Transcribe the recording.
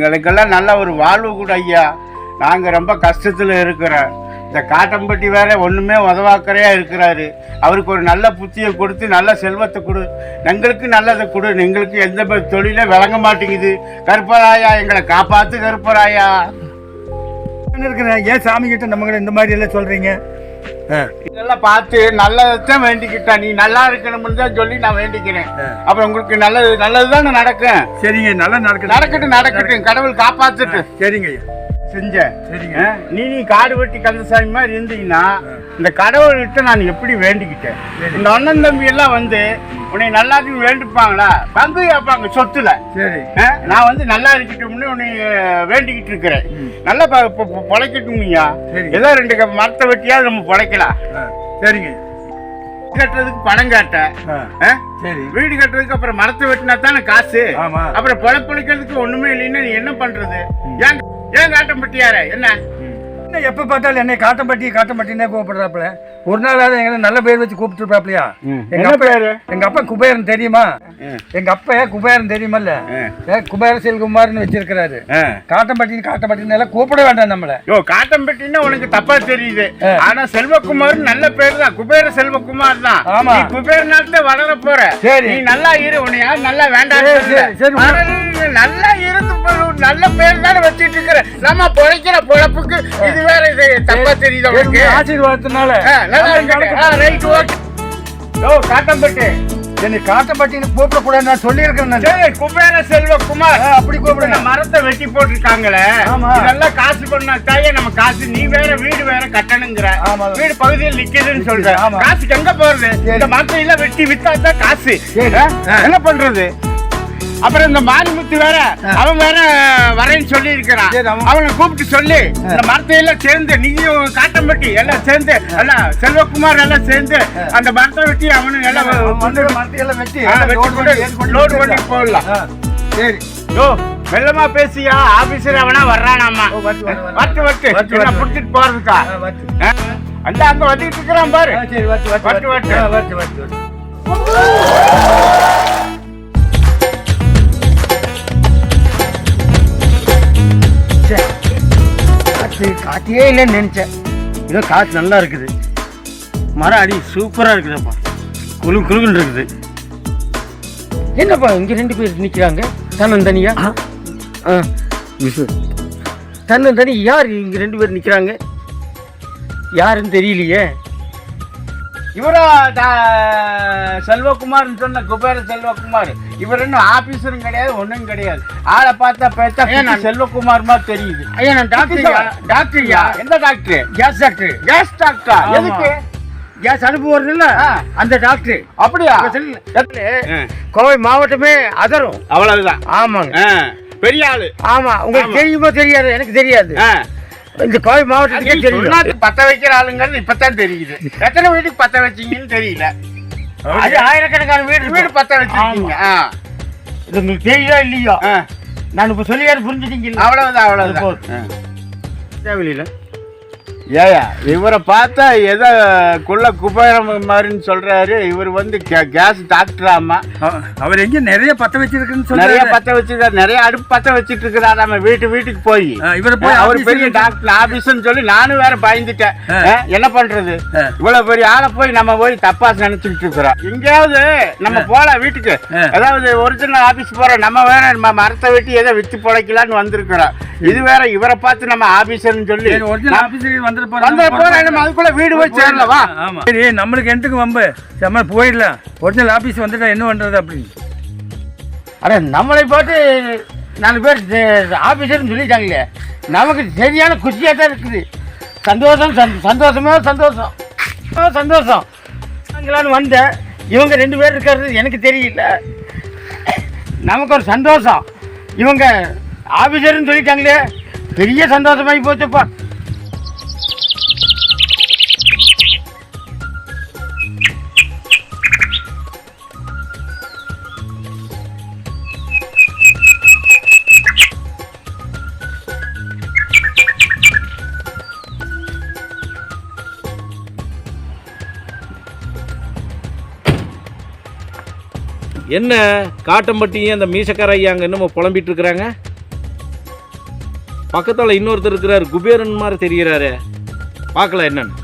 எங்களுக்கெல்லாம் நல்ல ஒரு வாழ்வு கூட ஐயா. நாங்கள் ரொம்ப கஷ்டத்தில் இருக்கிறோம் இந்த காட்டம்பட்டி வேற ஒன்றுமே உதவாக்கறையாக இருக்கிறாரு. அவருக்கு ஒரு நல்ல புத்தியை கொடுத்து நல்ல செல்வத்தை கொடு. எங்களுக்கு நல்லதை கொடு. எங்களுக்கு எந்த தொழிலே விளங்க மாட்டேங்குது. கருப்பராயா எங்களை காப்பாற்று கருப்பராயா. இருக்கிறேன் ஏன் சாமி கிட்ட நம்மகிட்ட இந்த மாதிரி எல்லாம் சொல்கிறீங்க இதெல்லாம் பார்த்து நல்லதைத்தான் வேண்டிக்கிட்டேன் நீ நல்லா இருக்கணும்னு தான் சொல்லி நான் வேண்டிக்கிறேன். அப்புறம் உங்களுக்கு நல்லது நல்லது தானே நடக்கும். சரிங்க நல்லா நடக்குது. நடக்கட்டும் நடக்கட்டும். கடவுள் காப்பாத்துட்டு. சரிங்க செஞ்ச. சரிங்க. நீ நீ காடு வெட்டி கந்தசாமி மாதிரி இருந்தீங்கன்னா இந்த கடவுள்கிட்ட நான் எப்படி வேண்டிக்கிட்டேன்? இந்த அண்ணன் தம்பி எல்லாம் வந்து உன்னை நல்லா வேண்டிப்பாங்களா? பங்கு கேட்பாங்க சொத்துல. சரி. நான் வந்து நல்லா இருக்கட்டும்னு உன்னை வேண்டிக்கிட்டு இருக்கிறேன். நல்லா பொழைக்கட்டும்யா. ஏதோ ரெண்டு மரத்தை வெட்டியாவது நம்ம பொழைக்கலாம் சரிங்க. கட்டுறதுக்கு பணம் கேட்டேன்? சரி. வீடு கட்டுறதுக்கு அப்புறம் மரத்தை வெட்டினா தானே காசு. அப்புறம் பொழைப்பளிக்கிறதுக்கு ஒண்ணுமே இல்லைன்னா நீ என்ன பண்றது? ஏன் ஏன் காட்டம் பட்டியார என்ன? என்ன எப்ப பார்த்தாலும் என்னை காட்டம்பட்டி காட்டம்பட்டினே கூப்பிடுறாப்புல ஒரு நாளாவது எங்க நல்ல பேர் வச்சு கூப்பிட்டுருப்பாப்லையா எங்க அப்பா பேரு? எங்க அப்பா குபேரன் தெரியுமா. எங்க அப்பா குபேரன் தெரியுமல்ல? குபேர செல்குமார்னு வச்சிருக்கிறாரு. காட்டம்பட்டின்னு காட்டம்பட்டின்னு எல்லாம் கூப்பிட வேண்டாம் நம்மள. யோ காட்டம்பட்டின்னா உனக்கு தப்பா தெரியுது. ஆனா செல்வகுமார் நல்ல பேர் தான். குபேர செல்வகுமார் தான். ஆமா. நீ குபேர நாட்டுல வளர போற. சரி. நீ நல்லா இரு உன்னை யாரும் நல்லா வேண்டாம் சரி, நல்லா இருந்து நல்ல பேர் தானே வச்சிட்டு இருக்கிற நம்ம பொழைக்கிற பொழப்புக்கு இது வேற இது தப்பா தெரியுது உனக்கு ஆசீர்வாதத்தினால நல்லா ரைட் ஓகே யோ காட்டம்பட்டி என்னை காட்டம்பட்டின்னு கூப்பிடக்கூடாது நான் சரி குபேர செல்வகுமார் அப்படி கூப்பிடுங்க. மரத்தை வெட்டி போட்டிருக்காங்களே. இதெல்லாம் காசு பண்ணா தாயே நம்ம காசு நீ வேற வீடு வேற கட்டணுங்கிற. வீடு பகுதியில் நிக்குதுன்னு சொல்ற. காசுக்கு எங்க போறது? இந்த மரத்தை எல்லாம் வெட்டி வித்தா தான் காசு. என்ன பண்றது? அப்புறம் இந்த மாரிமுத்து வேற அவன் வேற வரேன்னு சொல்லி இருக்கிறான் அவன் கூப்பிட்டு சொல்லி இந்த மரத்தை எல்லாம் சேர்ந்து நீயும் காட்டம்பட்டி எல்லாம் சேர்ந்து எல்லாம் செல்வகுமார் எல்லாம் சேர்ந்து அந்த மரத்தை வெட்டி அவனு எல்லாம் மரத்தையெல்லாம் வெட்டி கொண்டு- பண்ணி போடலாம். சரி. யோ மெல்லமா பேசியா ஆபீசர் அவனா வர்றானாமா ஓ, வட்டு, வட்டு. புடிச்சிட்டு போறதுக்கா? அந்த அங்க வந்துட்டு இருக்கிறான் பாரு. வட்டு வட்டு வட்டு, வட்டு. காற்று காற்றே இல்லைன்னு நினச்சேன். இதோ காற்று நல்லா இருக்குது. மரம் அடி சூப்பராக இருக்குதுப்பா. குளு குளுன்னு இருக்குது. என்னப்பா இங்கே ரெண்டு பேர் நிற்கிறாங்க தன்னந்தனியா ஆ. தன்னந்தனி யார் இங்கே ரெண்டு பேர் நிற்கிறாங்க யாருன்னு தெரியலையே. இவரா டா- செல்வகுமார்னு சொன்ன குபேர செல்வகுமார். இவர் இன்னும் ஆபீசரும் கிடையாது ஒண்ணும் கிடையாது. ஆளை பார்த்தா பேச்சா நான் செல்வகுமார் மாதிரி தெரியுது. ஐயா நான் டாக்டர் டாக்டர்யா எந்த டாக்டர்? Case doctor. கேஸ் டாக்டரா. எதுக்கு? கேஸ் அனுப்பு வருதுல்ல. அந்த டாக்டர். அப்படியா. கோவை மாவட்டமே அதரும். அவ்வளவுதான். ஆமாங்க. பெரிய ஆளு. ஆமா. உங்களுக்கு. தெரியுமோ தெரியாது? எனக்கு தெரியாது. ஆ. இந்த கோவை மாவட்டத்துக்கே தெரியும். பத்த வைக்கிற ஆளுங்கிறது இப்பதான் தெரியுது. எத்தனை வீட்டுக்கு பத்த வச்சீங்கன்னு தெரியல. அது ஆயிரக்கணக்கான வீடு வீடு பத்த வச்சிருக்கீங்க. இது உங்களுக்கு தெரியுதா இல்லையோ. நான் இப்ப சொல்லியாரு புரிஞ்சுட்டீங்க அவ்வளவுதான் அவ்வளவுதான். தேவையில்ல. ஏயா இவரை பார்த்தா எதோ குள்ள குபேரம் மாதிரின்னு சொல்றாரு. இவர் வந்து கேஸ் டாக்டராமா அவ- அவர் எங்க நிறைய பத்த வச்சிருக்குன்னு நிறைய பத்த வச்சிருக்காரு. நிறைய அடுப்பு பத்த வச்சிட்டு இருக்கிறார் நம்ம வீட்டு வீட்டுக்கு போய். இவரு போய் அவர் பெரிய டாக்டர் ஆபீஸ்னு சொல்லி நானும் வேற பயந்துட்டேன். என்ன பண்றது. இவ்வளவு பெரிய ஆளை போய் நம்ம போய் தப்பா நினைச்சுக்கிட்டு இருக்கிறோம். எங்கேயாவது நம்ம போலாம் வீட்டுக்கு. அதாவது ஒரிஜினல் ஆபீஸ் போறோம் நம்ம வேற நம்ம மரத்தை வெட்டி ஏதோ வித்து பொழைக்கலான்னு வந்திருக்கிறோம். இது வேற இவரை பார்த்து நம்ம ஆபீசர்னு சொல்லி சரி, ஒரிஜினல் ஆபீஸருக்கு வந்துட்டு நம்ம அதுக்குள்ள வீடு போய் சேரலாம் வா. ஆமா. சரி நம்மளுக்கு எதுக்கு வம்பு? நம்ம போயிடலாம். ஒரிஜினல் ஆபீஸ் வந்துட்டா என்ன பண்றது அப்படி அட நம்மளை போட்டு நாலு பேர் ஆஃபீஸர்னு சொல்லிட்டாங்களே. நமக்கு சரியான குஷியாக தான் இருக்குது. சந்தோஷம் சந்- சந்தோஷமே சந்தோஷம். சந்தோஷம். வாங்கலான்னு வந்தேன். இவங்க ரெண்டு பேர் இருக்கிறது எனக்கு தெரியல. நமக்கு ஒரு சந்தோஷம். இவங்க ஆஃபீஸர்னு சொல்லிட்டாங்களே. பெரிய சந்தோஷமாகி போச்சுப்பா. என்ன காட்டம்பட்டியும் அந்த மீசக்கார ஐயா அங்கே இன்னமும் புலம்பிட்டு இருக்கிறாங்க? பக்கத்தில் இன்னொருத்தர் இருக்கிறார் குபேரன் மாதிரி தெரிகிறாரு பார்க்கலாம் என்னன்னு?